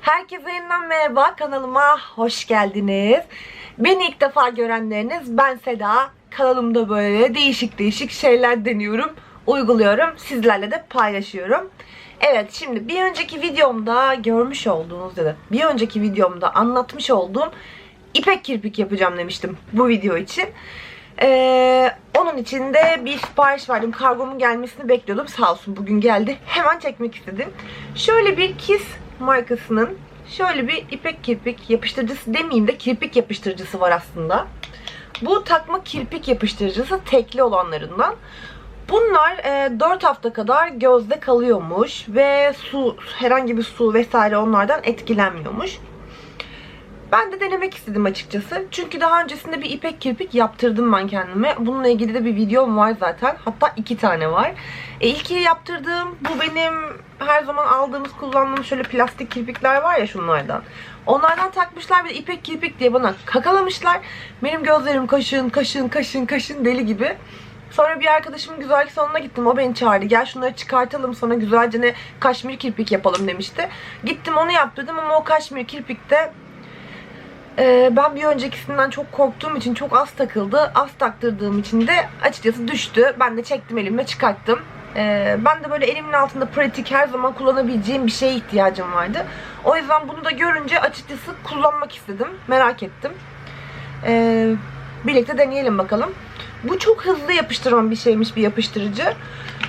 Herkese yeniden merhaba. Kanalıma hoş geldiniz. Beni ilk defa görenleriniz ben Seda. Kanalımda böyle değişik değişik şeyler deniyorum, uyguluyorum. Sizlerle de paylaşıyorum. Evet şimdi bir önceki videomda görmüş olduğunuz ya da bir önceki videomda anlatmış olduğum ipek kirpik yapacağım demiştim bu video için. Ee, onun için de bir sipariş verdim. Kargomun gelmesini bekliyordum. Sağ olsun bugün geldi. Hemen çekmek istedim. Şöyle bir Kiss markasının şöyle bir ipek kirpik yapıştırıcısı demeyeyim de kirpik yapıştırıcısı var aslında. Bu takma kirpik yapıştırıcısı tekli olanlarından. Bunlar e, 4 hafta kadar gözde kalıyormuş ve su herhangi bir su vesaire onlardan etkilenmiyormuş. Ben de denemek istedim açıkçası. Çünkü daha öncesinde bir ipek kirpik yaptırdım ben kendime. Bununla ilgili de bir videom var zaten. Hatta iki tane var. E, ilki yaptırdığım bu benim her zaman aldığımız kullandığım şöyle plastik kirpikler var ya şunlardan. Onlardan takmışlar bir ipek kirpik diye bana kakalamışlar. Benim gözlerim kaşın kaşın kaşın kaşın deli gibi. Sonra bir arkadaşımın güzellik salonuna gittim. O beni çağırdı. Gel şunları çıkartalım sana güzelce ne kaşmir kirpik yapalım demişti. Gittim onu yaptırdım ama o kaşmir kirpikte ee, ben bir öncekisinden çok korktuğum için çok az takıldı. Az taktırdığım için de açıkçası düştü. Ben de çektim elimle çıkarttım. Ee, ben de böyle elimin altında pratik her zaman kullanabileceğim bir şeye ihtiyacım vardı. O yüzden bunu da görünce açıkçası kullanmak istedim. Merak ettim. Ee, birlikte deneyelim bakalım. Bu çok hızlı yapıştıran bir şeymiş bir yapıştırıcı.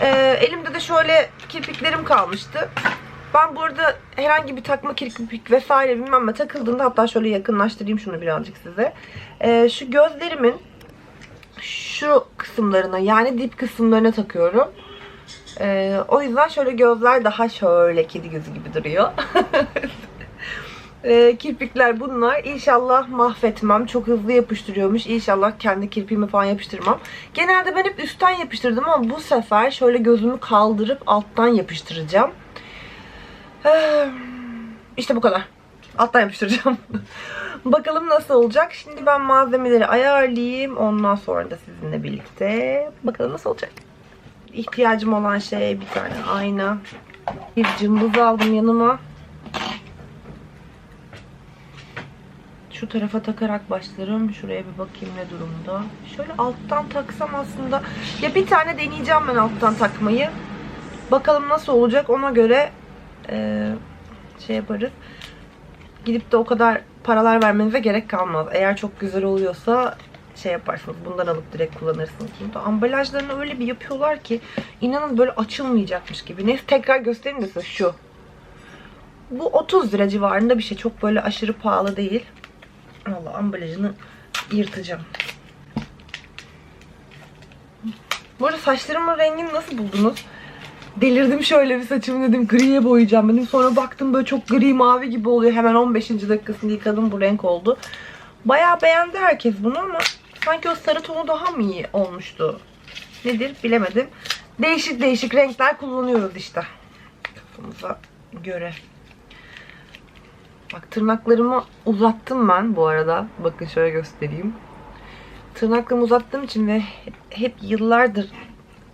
Ee, elimde de şöyle kirpiklerim kalmıştı. Ben burada herhangi bir takma kirpik vesaire bilmem ne takıldığında hatta şöyle yakınlaştırayım şunu birazcık size. Ee, şu gözlerimin şu kısımlarına yani dip kısımlarına takıyorum. Ee, o yüzden şöyle gözler daha şöyle kedi gözü gibi duruyor. Ee, kirpikler bunlar. İnşallah mahvetmem. Çok hızlı yapıştırıyormuş. İnşallah kendi kirpiğimi falan yapıştırmam. Genelde ben hep üstten yapıştırdım ama bu sefer şöyle gözümü kaldırıp alttan yapıştıracağım. Ee, İşte bu kadar. Alttan yapıştıracağım. Bakalım nasıl olacak. Şimdi ben malzemeleri ayarlayayım. Ondan sonra da sizinle birlikte bakalım nasıl olacak. İhtiyacım olan şey bir tane ayna. Bir cımbız aldım yanıma. Şu tarafa takarak başlarım. Şuraya bir bakayım ne durumda. Şöyle alttan taksam aslında. Ya bir tane deneyeceğim ben alttan takmayı. Bakalım nasıl olacak ona göre e, şey yaparız. Gidip de o kadar paralar vermenize gerek kalmaz. Eğer çok güzel oluyorsa şey yaparsınız. Bundan alıp direkt kullanırsınız. Burada ambalajlarını öyle bir yapıyorlar ki inanın böyle açılmayacakmış gibi. Neyse tekrar göstereyim de size şu. Bu 30 lira civarında bir şey. Çok böyle aşırı pahalı değil. Valla ambalajını yırtacağım. Bu arada saçlarımın rengini nasıl buldunuz? Delirdim şöyle bir saçımı dedim griye boyayacağım dedim. Sonra baktım böyle çok gri mavi gibi oluyor. Hemen 15. dakikasında yıkadım bu renk oldu. Bayağı beğendi herkes bunu ama sanki o sarı tonu daha mı iyi olmuştu? Nedir bilemedim. Değişik değişik renkler kullanıyoruz işte. Kafamıza göre. Bak tırnaklarımı uzattım ben bu arada. Bakın şöyle göstereyim. Tırnaklarımı uzattığım için ve hep yıllardır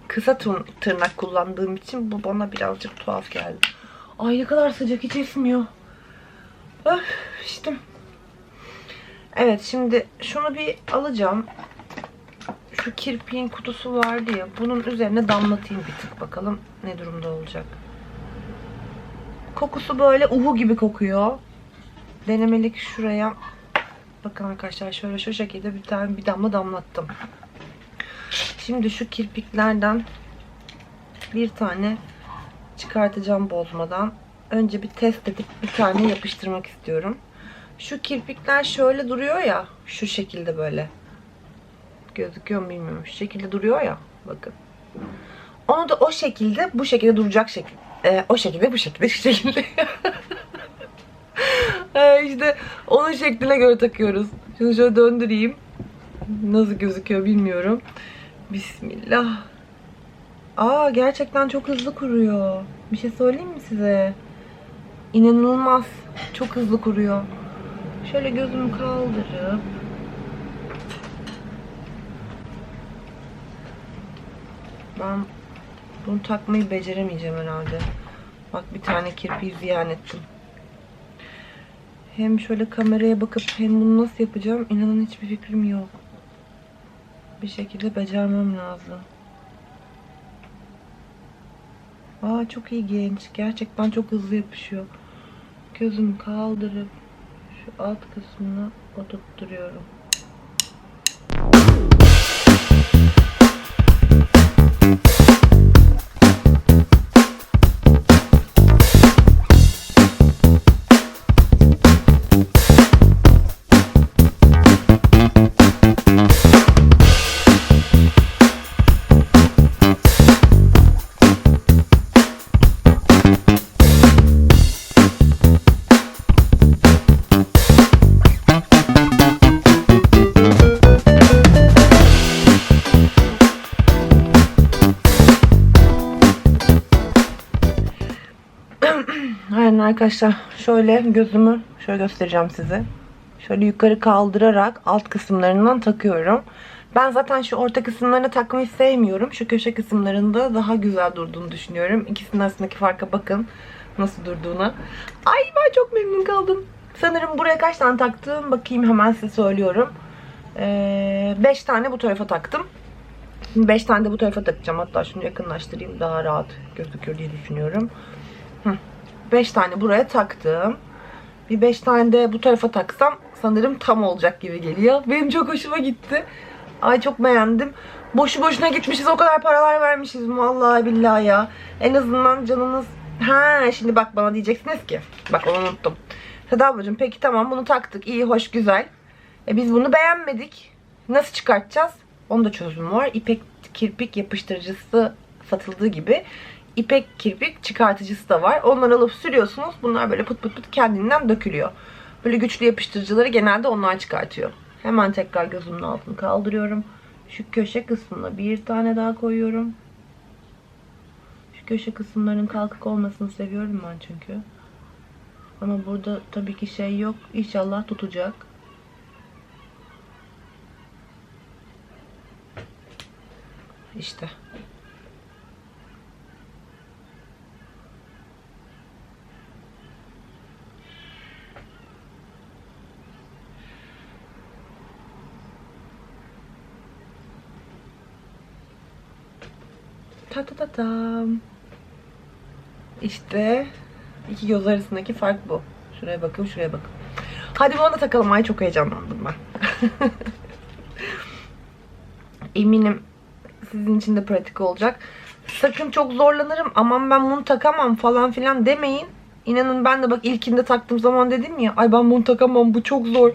kısa tır- tırnak kullandığım için bu bana birazcık tuhaf geldi. Ay ne kadar sıcak hiç esmiyor. Öf işte. Evet şimdi şunu bir alacağım. Şu kirpiğin kutusu vardı ya. Bunun üzerine damlatayım bir tık bakalım ne durumda olacak. Kokusu böyle uhu gibi kokuyor. Denemelik şuraya. Bakın arkadaşlar şöyle şu şekilde bir tane bir damla damlattım. Şimdi şu kirpiklerden bir tane çıkartacağım bozmadan. Önce bir test edip bir tane yapıştırmak istiyorum. Şu kirpikler şöyle duruyor ya. Şu şekilde böyle. Gözüküyor mu bilmiyorum. Şu şekilde duruyor ya. Bakın. Onu da o şekilde bu şekilde duracak şekilde. Ee, o şekilde bu şekilde şu şekilde. ee, işte onun şekline göre takıyoruz. Şimdi şöyle döndüreyim. Nasıl gözüküyor bilmiyorum. Bismillah. Aa gerçekten çok hızlı kuruyor. Bir şey söyleyeyim mi size? İnanılmaz. Çok hızlı kuruyor. Şöyle gözümü kaldırıp ben bunu takmayı beceremeyeceğim herhalde. Bak bir tane kirpiği ziyan ettim. Hem şöyle kameraya bakıp hem bunu nasıl yapacağım inanın hiçbir fikrim yok. Bir şekilde becermem lazım. Aa çok ilginç. Gerçekten çok hızlı yapışıyor. Gözümü kaldırıp şu alt kısmına oturtturuyorum. Arkadaşlar şöyle gözümü şöyle göstereceğim size. Şöyle yukarı kaldırarak alt kısımlarından takıyorum. Ben zaten şu orta kısımlarına takmayı sevmiyorum. Şu köşe kısımlarında daha güzel durduğunu düşünüyorum. İkisinin arasındaki farka bakın nasıl durduğuna. Ay ben çok memnun kaldım. Sanırım buraya kaç tane taktım bakayım hemen size söylüyorum. 5 ee, tane bu tarafa taktım. 5 tane de bu tarafa takacağım. Hatta şunu yakınlaştırayım daha rahat gözükür diye düşünüyorum. Hı. 5 tane buraya taktım. Bir 5 tane de bu tarafa taksam sanırım tam olacak gibi geliyor. Benim çok hoşuma gitti. Ay çok beğendim. Boşu boşuna gitmişiz o kadar paralar vermişiz vallahi billahi ya. En azından canınız... Ha şimdi bak bana diyeceksiniz ki. Bak onu unuttum. Seda ablacığım peki tamam bunu taktık. iyi hoş güzel. E biz bunu beğenmedik. Nasıl çıkartacağız? Onun da çözümü var. İpek kirpik yapıştırıcısı satıldığı gibi ipek kirpik çıkartıcısı da var. Onları alıp sürüyorsunuz. Bunlar böyle pıt pıt pıt kendinden dökülüyor. Böyle güçlü yapıştırıcıları genelde onlar çıkartıyor. Hemen tekrar gözümün altını kaldırıyorum. Şu köşe kısmına bir tane daha koyuyorum. Şu köşe kısımların kalkık olmasını seviyorum ben çünkü. Ama burada tabii ki şey yok. İnşallah tutacak. İşte. Ta ta ta tam. İşte iki göz arasındaki fark bu. Şuraya bakın, şuraya bakın. Hadi bunu da takalım. Ay çok heyecanlandım ben. Eminim sizin için de pratik olacak. Sakın çok zorlanırım. Aman ben bunu takamam falan filan demeyin. İnanın ben de bak ilkinde taktığım zaman dedim ya ay ben bunu takamam bu çok zor.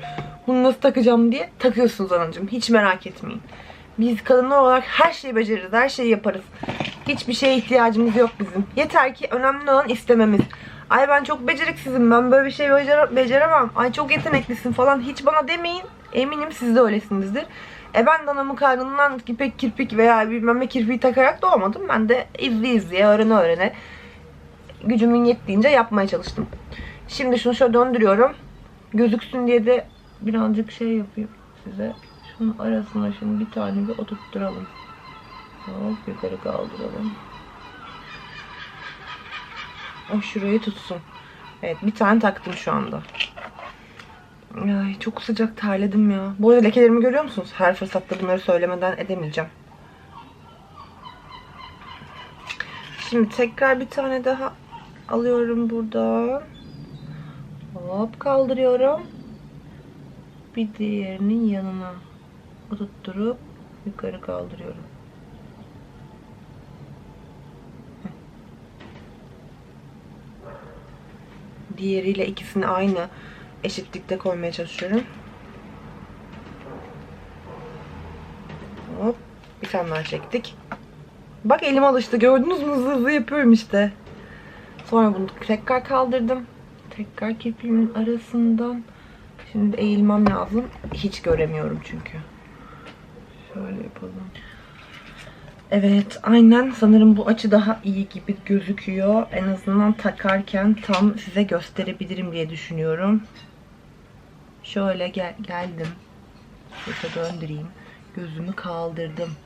Bunu nasıl takacağım diye takıyorsunuz anacığım. Hiç merak etmeyin. Biz kadınlar olarak her şeyi beceririz, her şeyi yaparız. Hiçbir şeye ihtiyacımız yok bizim. Yeter ki önemli olan istememiz. Ay ben çok beceriksizim, ben böyle bir şey becer beceremem. Ay çok yeteneklisin falan hiç bana demeyin. Eminim siz de öylesinizdir. E ben de karnından ipek kirpik veya bilmem ne kirpiği takarak doğmadım. Ben de izli izliye, öğrene öğrene gücümün yettiğince yapmaya çalıştım. Şimdi şunu şöyle döndürüyorum. Gözüksün diye de birazcık şey yapayım size. Şunun arasına şimdi bir tane bir oturtturalım. Hop yukarı kaldıralım. O şurayı tutsun. Evet bir tane taktım şu anda. Ay çok sıcak terledim ya. Bu arada lekelerimi görüyor musunuz? Her fırsatta bunları söylemeden edemeyeceğim. Şimdi tekrar bir tane daha alıyorum buradan. Hop kaldırıyorum. Bir diğerinin yanına oturtturup yukarı kaldırıyorum. Diğeriyle ikisini aynı eşitlikte koymaya çalışıyorum. Hop. Bir tane daha çektik. Bak elim alıştı. Gördünüz mü? Hızlı hızlı yapıyorum işte. Sonra bunu tekrar kaldırdım. Tekrar kirpiğimin arasından. Şimdi eğilmem lazım. Hiç göremiyorum çünkü. Şöyle yapalım. Evet aynen sanırım bu açı daha iyi gibi gözüküyor. En azından takarken tam size gösterebilirim diye düşünüyorum. Şöyle gel geldim. Şöyle döndüreyim. Gözümü kaldırdım.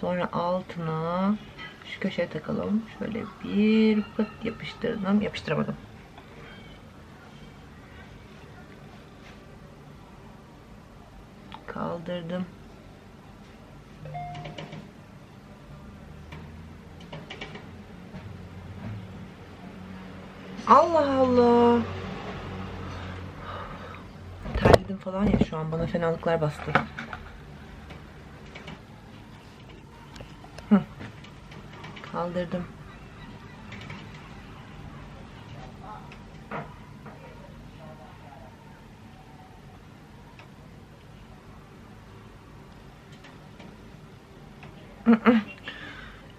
Sonra altına şu köşeye takalım. Şöyle bir pıt yapıştırdım. Yapıştıramadım. Kaldırdım. Allah Allah. Terledim falan ya şu an bana fenalıklar bastı. Kaldırdım.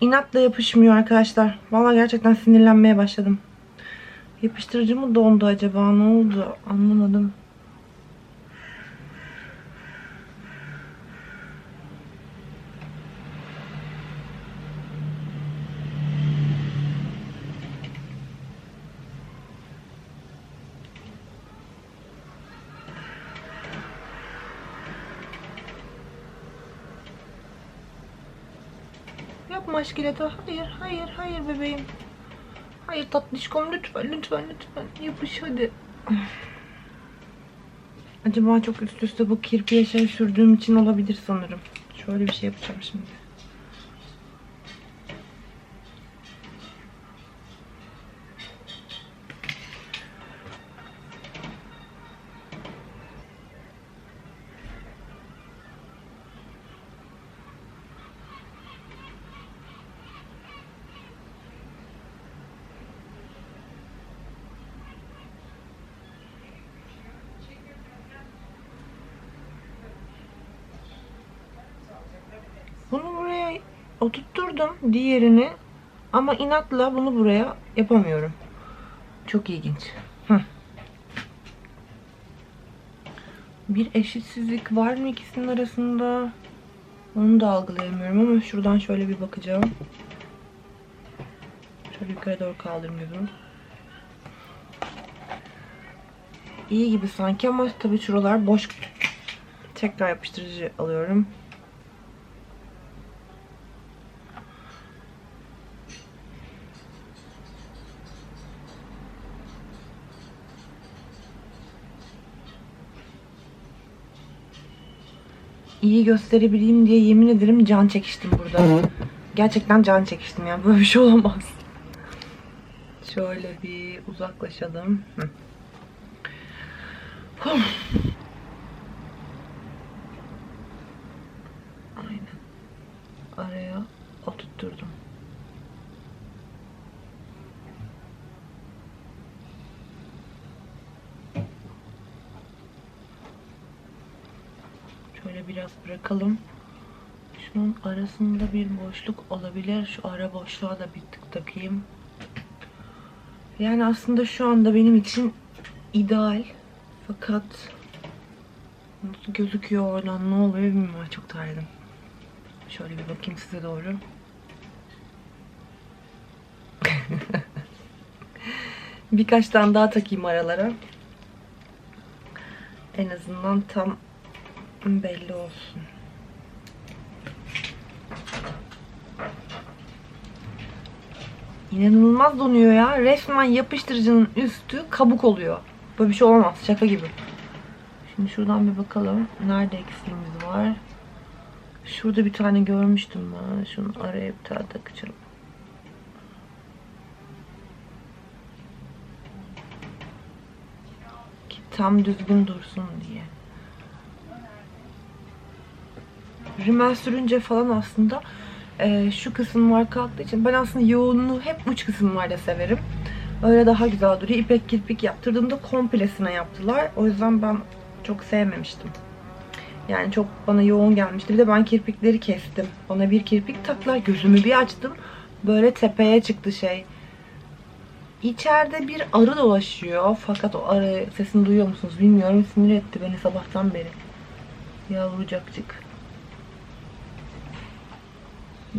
İnatla yapışmıyor arkadaşlar. Vallahi gerçekten sinirlenmeye başladım. Yapıştırıcı mı dondu acaba? Ne oldu? Anlamadım. Yapma aşkileto. Hayır, hayır, hayır bebeğim. Hayır tatlışkom lütfen, lütfen, lütfen. Yapış hadi. Acaba çok üst üste bu kirpiye şey sürdüğüm için olabilir sanırım. Şöyle bir şey yapacağım şimdi. Oturtturdum diğerini ama inatla bunu buraya yapamıyorum. Çok ilginç. Hı. Bir eşitsizlik var mı ikisinin arasında? Onu da algılayamıyorum ama şuradan şöyle bir bakacağım. Şöyle yukarı doğru kaldırayım gözümü. İyi gibi sanki ama tabii şuralar boş. Tekrar yapıştırıcı alıyorum. İyi gösterebileyim diye yemin ederim can çekiştim burada. Gerçekten can çekiştim ya. Böyle bir şey olamaz. Şöyle bir uzaklaşalım. Hı. Huh. Aynen. Araya oturtturdum. Şöyle biraz bırakalım. Şunun arasında bir boşluk olabilir. Şu ara boşluğa da bir tık takayım. Yani aslında şu anda benim için ideal. Fakat nasıl gözüküyor oradan ne oluyor bilmiyorum. Çok terledim. Şöyle bir bakayım size doğru. Birkaç tane daha takayım aralara. En azından tam belli olsun. İnanılmaz donuyor ya. Resmen yapıştırıcının üstü kabuk oluyor. Böyle bir şey olamaz. Şaka gibi. Şimdi şuradan bir bakalım. Nerede eksiğimiz var? Şurada bir tane görmüştüm ben. Şunu araya bir tane takacağım. Ki tam düzgün dursun diye. Rimel sürünce falan aslında e, şu kısımlar kalktığı için ben aslında yoğunluğu hep uç kısımlarda severim. Öyle daha güzel duruyor. İpek kirpik yaptırdığımda komplesine yaptılar. O yüzden ben çok sevmemiştim. Yani çok bana yoğun gelmişti. Bir de ben kirpikleri kestim. Bana bir kirpik taktılar. Gözümü bir açtım. Böyle tepeye çıktı şey. İçeride bir arı dolaşıyor. Fakat o arı sesini duyuyor musunuz bilmiyorum. Sinir etti beni sabahtan beri. Yavrucakcık.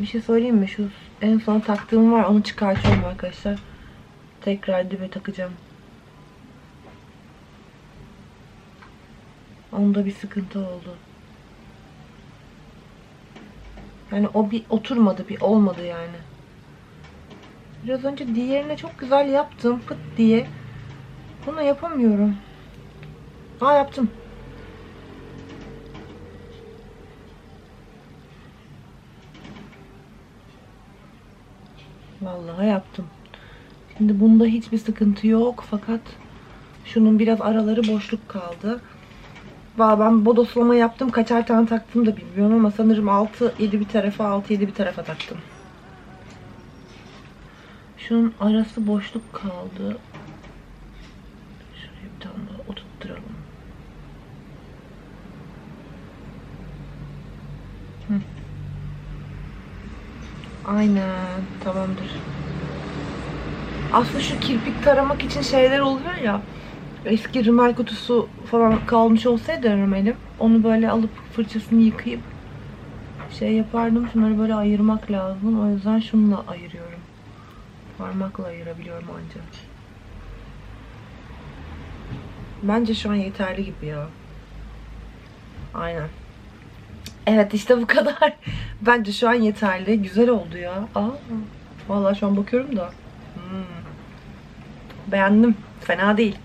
Bir şey söyleyeyim mi? Şu en son taktığım var. Onu çıkartıyorum arkadaşlar. Tekrar dibe takacağım. Onda bir sıkıntı oldu. Yani o bir oturmadı, bir olmadı yani. Biraz önce diğerine çok güzel yaptım pıt diye. Bunu yapamıyorum. Aa yaptım. Vallahi yaptım. Şimdi bunda hiçbir sıkıntı yok fakat şunun biraz araları boşluk kaldı. Valla ben bodoslama yaptım. Kaçar tane taktım da bilmiyorum ama sanırım 6-7 bir tarafa 6-7 bir tarafa taktım. Şunun arası boşluk kaldı. Şuraya bir tane daha oturtturalım. Aynen. Tamamdır. Aslında şu kirpik taramak için şeyler oluyor ya. Eski rimel kutusu falan kalmış olsaydı rimelim. Onu böyle alıp fırçasını yıkayıp şey yapardım. Şunları böyle ayırmak lazım. O yüzden şununla ayırıyorum. Parmakla ayırabiliyorum ancak. Bence şu an yeterli gibi ya. Aynen. Evet işte bu kadar. Bence şu an yeterli. Güzel oldu ya. Aa, vallahi şu an bakıyorum da. Hmm. Beğendim. Fena değil.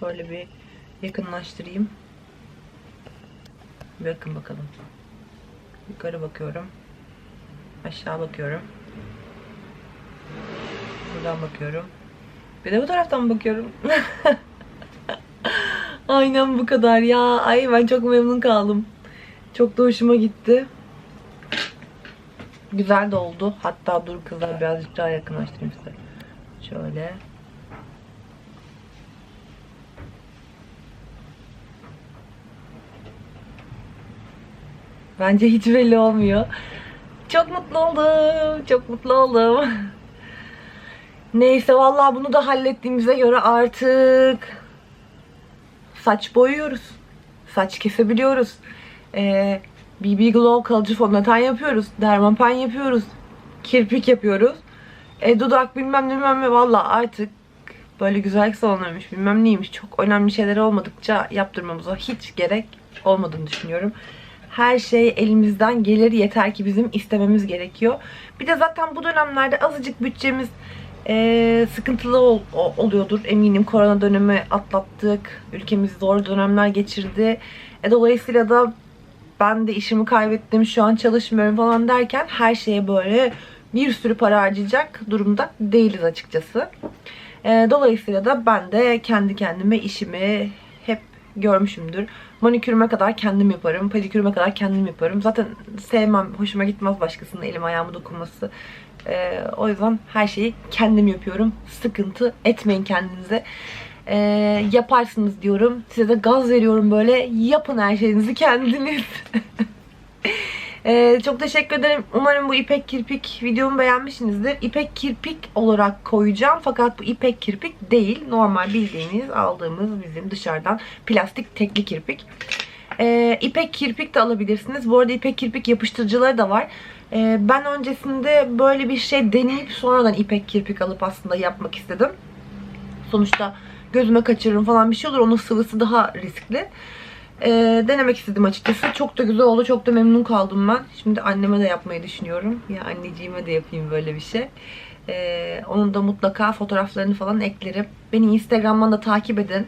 Şöyle bir yakınlaştırayım. Bakın bakalım. Yukarı bakıyorum. Aşağı bakıyorum. Buradan bakıyorum. Bir de bu taraftan bakıyorum. Aynen bu kadar ya. Ay ben çok memnun kaldım. Çok da hoşuma gitti. Güzel de oldu. Hatta dur kızlar birazcık daha yakınlaştırayım size. Şöyle. Bence hiç belli olmuyor. Çok mutlu oldum. Çok mutlu oldum. Neyse vallahi bunu da hallettiğimize göre artık saç boyuyoruz. Saç kesebiliyoruz. Ee, BB Glow kalıcı fondöten yapıyoruz. Dermapen yapıyoruz. Kirpik yapıyoruz. E, dudak bilmem ne bilmem ne valla artık böyle güzellik salonuymuş bilmem neymiş. Çok önemli şeyler olmadıkça yaptırmamıza hiç gerek olmadığını düşünüyorum. Her şey elimizden gelir yeter ki bizim istememiz gerekiyor. Bir de zaten bu dönemlerde azıcık bütçemiz e, sıkıntılı ol, oluyordur eminim. Korona dönemi atlattık. Ülkemiz zor dönemler geçirdi. E, dolayısıyla da ben de işimi kaybettim, şu an çalışmıyorum falan derken her şeye böyle bir sürü para harcayacak durumda değiliz açıkçası. E, dolayısıyla da ben de kendi kendime işimi hep görmüşümdür. Manikürüme kadar kendim yaparım, pedikürüme kadar kendim yaparım. Zaten sevmem, hoşuma gitmez başkasının elim ayağımı dokunması. E, o yüzden her şeyi kendim yapıyorum. Sıkıntı etmeyin kendinize. E, yaparsınız diyorum. Size de gaz veriyorum böyle. Yapın her şeyinizi kendiniz. Ee, çok teşekkür ederim. Umarım bu ipek kirpik videomu beğenmişsinizdir. İpek kirpik olarak koyacağım. Fakat bu ipek kirpik değil. Normal bildiğiniz aldığımız bizim dışarıdan plastik tekli kirpik. Ee, ipek kirpik de alabilirsiniz. Bu arada ipek kirpik yapıştırıcıları da var. Ee, ben öncesinde böyle bir şey deneyip sonradan ipek kirpik alıp aslında yapmak istedim. Sonuçta gözüme kaçırırım falan bir şey olur. Onun sıvısı daha riskli. Ee, denemek istedim açıkçası. Çok da güzel oldu. Çok da memnun kaldım ben. Şimdi anneme de yapmayı düşünüyorum. Ya anneciğime de yapayım böyle bir şey. Ee, onun da mutlaka fotoğraflarını falan eklerim. Beni Instagram'dan da takip edin.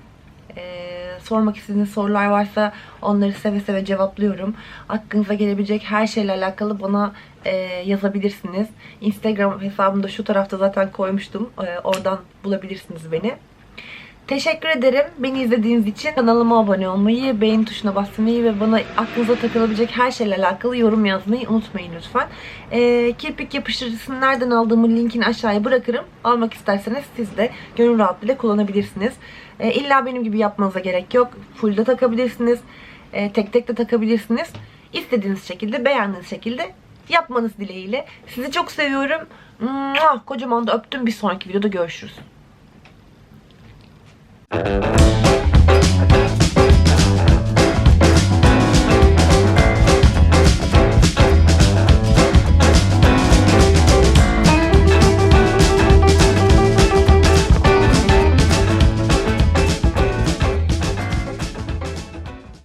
Ee, sormak istediğiniz sorular varsa onları seve seve cevaplıyorum. Aklınıza gelebilecek her şeyle alakalı bana e, yazabilirsiniz. Instagram hesabımı da şu tarafta zaten koymuştum. Ee, oradan bulabilirsiniz beni. Teşekkür ederim beni izlediğiniz için. Kanalıma abone olmayı, beğen tuşuna basmayı ve bana aklınıza takılabilecek her şeyle alakalı yorum yazmayı unutmayın lütfen. Ee, kirpik yapıştırıcısını nereden aldığımı linkini aşağıya bırakırım. Almak isterseniz siz de gönül rahatlığıyla kullanabilirsiniz. Ee, illa benim gibi yapmanıza gerek yok. Full de takabilirsiniz. Ee, tek tek de takabilirsiniz. İstediğiniz şekilde, beğendiğiniz şekilde yapmanız dileğiyle. Sizi çok seviyorum. Kocaman da öptüm. Bir sonraki videoda görüşürüz. Thank you.